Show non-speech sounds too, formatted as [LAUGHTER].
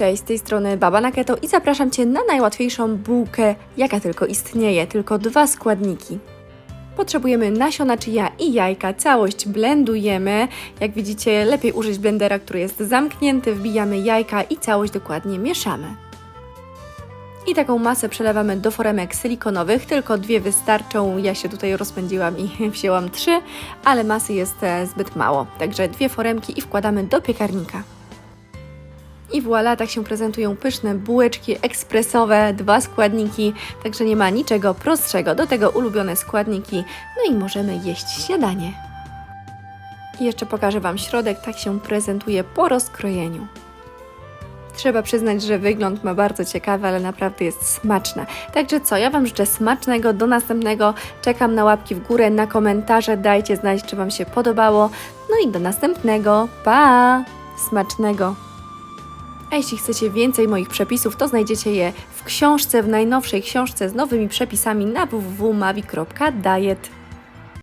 Cześć, z tej strony Baba na Keto i zapraszam Cię na najłatwiejszą bułkę, jaka tylko istnieje, tylko dwa składniki. Potrzebujemy nasiona chia i jajka, całość blendujemy. Jak widzicie, lepiej użyć blendera, który jest zamknięty, wbijamy jajka i całość dokładnie mieszamy. I taką masę przelewamy do foremek silikonowych, tylko dwie wystarczą. Ja się tutaj rozpędziłam i [LAUGHS] wzięłam trzy, ale masy jest e, zbyt mało. Także dwie foremki i wkładamy do piekarnika. I voilà, tak się prezentują pyszne bułeczki ekspresowe, dwa składniki, także nie ma niczego prostszego. Do tego ulubione składniki, no i możemy jeść śniadanie. I jeszcze pokażę Wam środek, tak się prezentuje po rozkrojeniu. Trzeba przyznać, że wygląd ma bardzo ciekawy, ale naprawdę jest smaczna. Także co, ja Wam życzę smacznego, do następnego. Czekam na łapki w górę, na komentarze, dajcie znać, czy Wam się podobało. No i do następnego. Pa! Smacznego! A jeśli chcecie więcej moich przepisów, to znajdziecie je w książce, w najnowszej książce z nowymi przepisami na www.mavi.diet.